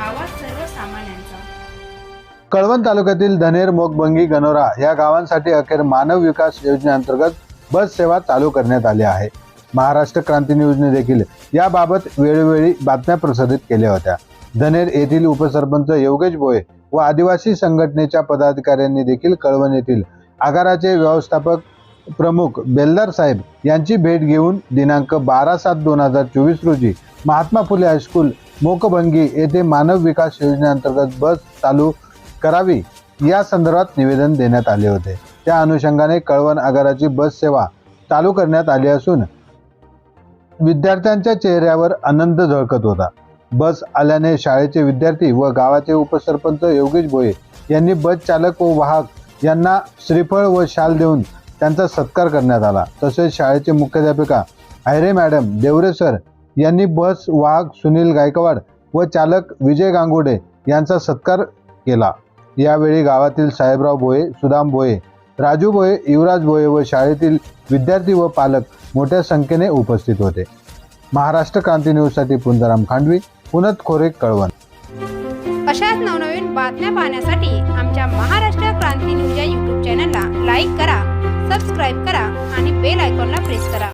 आवाज सर्वसामान्यांचा. कळवण तालुक्यातील धनेर मोगबंगी गनोरा या गावांसाठी अखेर मानव विकास योजनेअंतर्गत बस सेवा चालू करण्यात आली आहे. महाराष्ट्र क्रांती न्यूजने देखील याबाबत वेळोवेळी बातम्या प्रसारित केल्या होत्या. धनेर येथील उपसरपंच योगेश भोये व आदिवासी संघटनेच्या पदाधिकाऱ्यांनी देखील कळवण येथील आगाराचे व्यवस्थापक प्रमुख बेलदार साहेब यांची भेट घेऊन दिनांक बारा सात दोन हजार चोवीस रोजी महात्मा फुले हायस्कूल मोकभंगी येथे मानव विकास योजनेअंतर्गत बस चालू करावी या संदर्भात निवेदन देण्यात आले होते. त्या अनुषंगाने कळवण आगाराची बस सेवा चालू करण्यात आली असून विद्यार्थ्यांच्या चेहऱ्यावर आनंद झळकत होता. बस आल्याने शाळेचे विद्यार्थी व गावाचे उपसरपंच योगेश भोये यांनी बस चालक व वाहक यांना श्रीफळ व शाल देऊन त्यांचा सत्कार करण्यात आला. तसेच शाळेचे मुख्याध्यापिका आयरे मॅडम देवरे सर यांनी बस वाहक सुनील गायकवाड व चालक विजय गांगुडे यांचा सत्कार केला. यावेळी गावातील साहेबराव भोये सुदाम भोये राजू भोये युवराज भोये व शाळेतील विद्यार्थी व पालक मोठ्या संख्येने उपस्थित होते. महाराष्ट्र क्रांती न्यूजसाठी पुंजाराम खांडवी पुनत खोरे कळवण. अशाच नवनवीन बातम्या पाहण्यासाठी आमच्या महाराष्ट्र क्रांती न्यूज या यूट्यूब चॅनलला लाईक करा सबस्क्राईब करा आणि बेल आयकॉनला प्रेस करा.